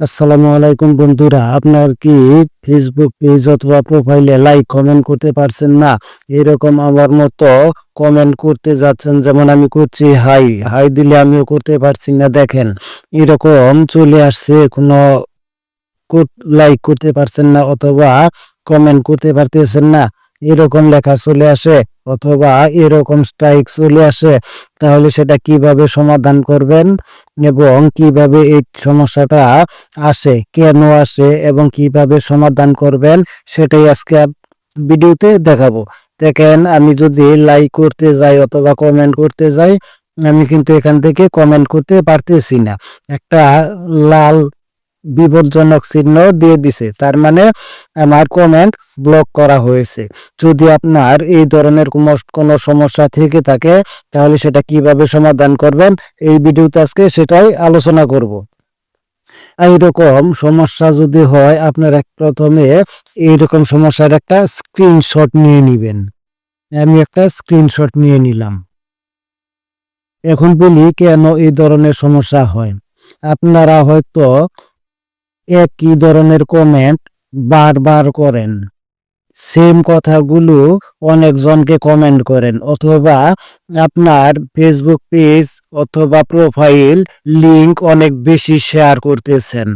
আসসালামু আলাইকুম বন্ধুরা, আপনার কি ফেসবুক পেজ অথবা প্রোফাইলে লাইক কমেন্ট করতে পারছেন না? এরকম আমার মতো কমেন্ট করতে যাচ্ছেন, যেমন আমি করছি হাই হাই দিলে আমিও করতে পারছি না, দেখেন। এরকম চলে আসছে, কোনো লাইক করতে পারছেন না অথবা কমেন্ট করতে পারতেছেন না। এরকম লেখা চলে আসে অথবা এরকম স্ট্রাইক চলে আসে, তাহলে সেটা কীভাবে সমাধান করবেন এবং কীভাবে এই সমস্যাটা আসে, কেন আসে এবং কীভাবে সমাধান করবেন সেটাই আজকে ভিডিওতে দেখাবো। দেখেন, আমি যদি লাইক করতে যাই অথবা কমেন্ট করতে যাই, আমি কিন্তু এখান থেকে কমেন্ট করতে পারতেছি না। একটা লাল বিপজ্জনক চিহ্ন দিয়ে দিছে। তার মানে আমার কমেন্ট ব্লক করা হয়েছে। যদি আপনার এই ধরনের কোনো- সমস্যা থেকে থাকে, তাহলে সেটা কীভাবে সমাধান করবেন? এই ভিডিওতে আজকে সেটাই আলোচনা করব। এইরকম সমস্যা যদি হয়, আপনারা প্রথমে এইরকম সমস্যার একটা স্ক্রিনশট নিয়ে নেবেন। আমি একটা স্ক্রিনশট নিয়ে নিলাম। এখন বলি কেন এই ধরনের সমস্যা হয়? আপনারা হয়তো একই ধরনের কমেন্ট বারবার করেন। সেম কথাগুলো অনেকজনকে কমেন্ট করেন, অথবা আপনার ফেসবুক পেজ অথবা প্রোফাইল লিংক অনেক বেশি শেয়ার করতেছেন,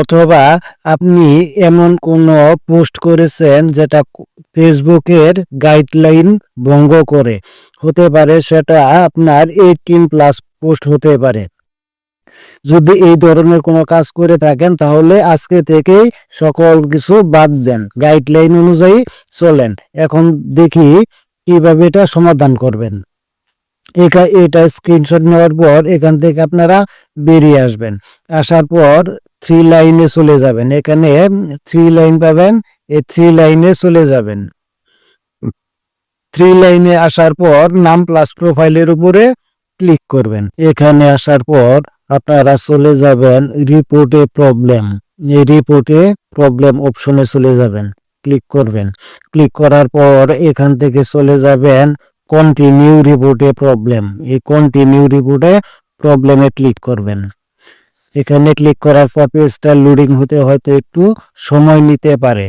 অথবা আপনি এমন কোনো পোস্ট করেছেন যেটা ফেসবুকের গাইডলাইন ভঙ্গ করে, হতে পারে সেটা আপনার এইটিন প্লাস পোস্ট হতে পারে। যদি এই ধরনের কোনো কাজ করে থাকেন, তাহলে আজকে থেকেই সকল কিছু বাদ দেন। গাইডলাইন অনুযায়ী চলেন। এখন দেখি কীভাবে এটা সমাধান করবেন। একা এটা স্ক্রিনশট নেওয়ার পর এখান থেকে আপনারা বেরিয়ে আসবেন। আসার পর থ্রি লাইনে চলে যাবেন। এখানে থ্রি লাইন পাবেন। এই থ্রি লাইনে চলে যাবেন। থ্রি লাইনে আসার পর নাম প্লাস প্রোফাইলের উপরে ক্লিক করবেন। এখানে আসার পর আপনারা চলে যাবেন রিপোর্টে প্রবলেম এই রিপোর্টে প্রবলেম অপশনে চলে যাবেন। ক্লিক করবেন। ক্লিক করার পর এখান থেকে চলে যাবেন কন্টিনিউ রিপোর্টে প্রবলেম এই কন্টিনিউ রিপোর্টে প্রবলেমে ক্লিক করবেন। এখানে ক্লিক করার পর পেজটা লোডিং হতে হয়তো একটু সময় নিতে পারে।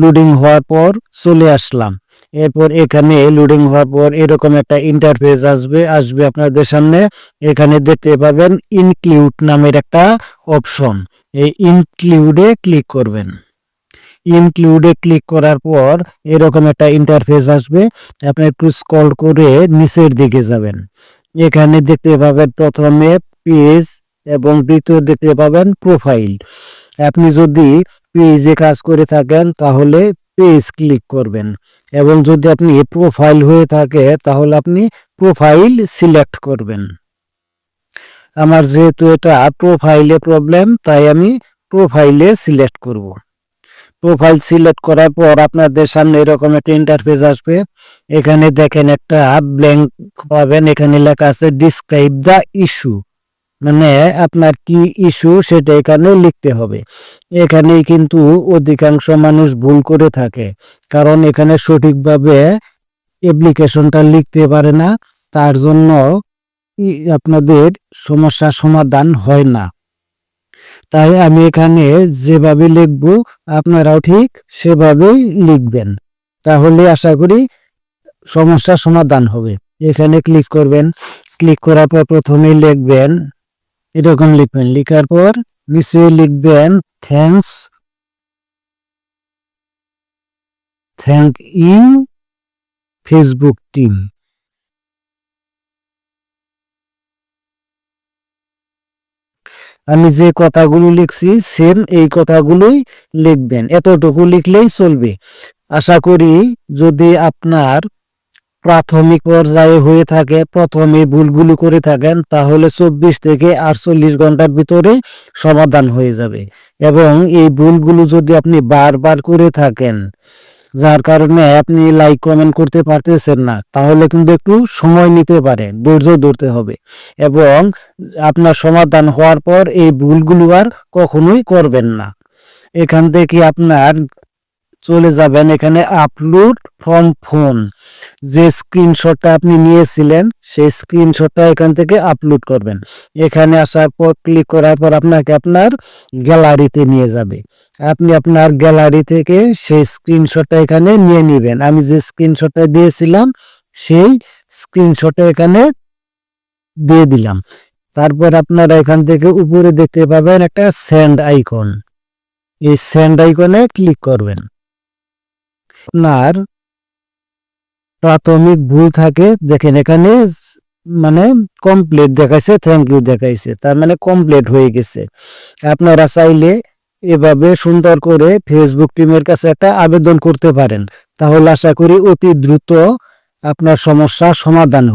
লোডিং হওয়ার পর চলে আসলাম। এরপর এখানে লোডিং হওয়ার পর এরকম একটা ইন্টারফেস আসবে আসবে আপনাদের সামনে। এখানে দেখতে পাবেন ইনক্লুড নামের একটা অপশন এই ইনক্লুডে ক্লিক করবেন। ইনক্লুডে ক্লিক করার পর এরকম একটা ইন্টারফেস আসবে। আপনি একটু স্কল করে নিচের দিকে যাবেন। এখানে দেখতে পাবেন প্রথমে পেজ এবং দ্বিতীয় দেখতে পাবেন প্রোফাইল আপনি যদি পেজে কাজ করে থাকেন তাহলে পেজ ক্লিক করবেন। এবং যদি আপনি প্রোফাইল হয়ে থাকে, তাহলে আপনি প্রোফাইল সিলেক্ট করবেন। আমার যেহেতু এটা প্রোফাইলে প্রবলেম তাই আমি প্রোফাইলে সিলেক্ট করব। প্রোফাইল সিলেক্ট করার পর আপনাদের সামনে এরকম একটা ইন্টারফেস আসবে। এখানে দেখেন একটা ব্ল্যাঙ্ক পাবেন, এখানে লেখা আছে ডিসক্রাইব দ্য ইস্যু মানে আপনার কি ইস্যু সেটা এখানে লিখতে হবে। এখানেই কিন্তু অধিকাংশ মানুষ ভুল করে থাকে। কারণ এখানে সঠিকভাবে অ্যাপ্লিকেশনটা লিখতে পারে না। তার জন্য আপনাদের সমস্যা সমাধান হয় না। তাই আমি এখানে যেভাবে লিখব, আপনারাও ঠিক সেভাবেই লিখবেন। তাহলে আশা করি সমস্যা সমাধান হবে। এখানে ক্লিক করবেন। ক্লিক করার পর প্রথমেই লিখবেন এরকম লিখবেন। লিখার পর নিচে লিখবেন thanks thank you Facebook team আমি যে কথাগুলো লিখছি সেম এই কথাগুলোই লিখবেন। এতটুকু লিখলেই চলবে। আশা করি যদি আপনার প্রাথমিক পর্যায়ে হয়ে থাকে, প্রথমে ভুলগুলো করে থাকেন, তাহলে চব্বিশ থেকে আটচল্লিশ ঘণ্টার ভিতরে সমাধান হয়ে যাবে। এবং এই ভুলগুলো যদি আপনি বারবার করে থাকেন, যার কারণে আপনি লাইক কমেন্ট করতে পারতেছেন না, তাহলে কিন্তু একটু সময় নিতে পারে ধৈর্য ধরতে হবে। এবং আপনার সমাধান হওয়ার পর এই ভুলগুলো আর কখনোই করবেন না। এখান থেকে আপনার চলে যাবেন এখানে আপলোড ফ্রম ফোন যে স্ক্রিনশটটা আপনি নিয়েছিলেন, সেই স্ক্রিনশটটা এখান থেকে আপলোড করবেন। এখানে আসার পর ক্লিক করার পর আপনাকে আপনার গ্যালারিতে নিয়ে যাবে। আপনি আপনার গ্যালারি থেকে সেই স্ক্রিনশটটা এখানে নিয়ে নেবেন। আমি যে স্ক্রিনশটটা দিয়েছিলাম, সেই স্ক্রিনশটটা এখানে দিয়ে দিলাম। তারপর আপনারা এখান থেকে উপরে দেখতে পাবেন একটা স্যান্ড আইকন এই স্যান্ড আইকনে ক্লিক করবেন। আপনার প্রাথমিক ভুল থাকে, দেখেন এখানে মানে কমপ্লিট দেখাইছে থ্যাংক ইউ দেখাইছে, তার মানে কমপ্লিট হয়ে গেছে। আপনারা চাইলে এভাবে সুন্দর করে ফেসবুক টিমের কাছে একটা আবেদন করতে পারেন। তাহলে আশা করি অতি দ্রুত আপনার সমস্যা সমাধান হবে।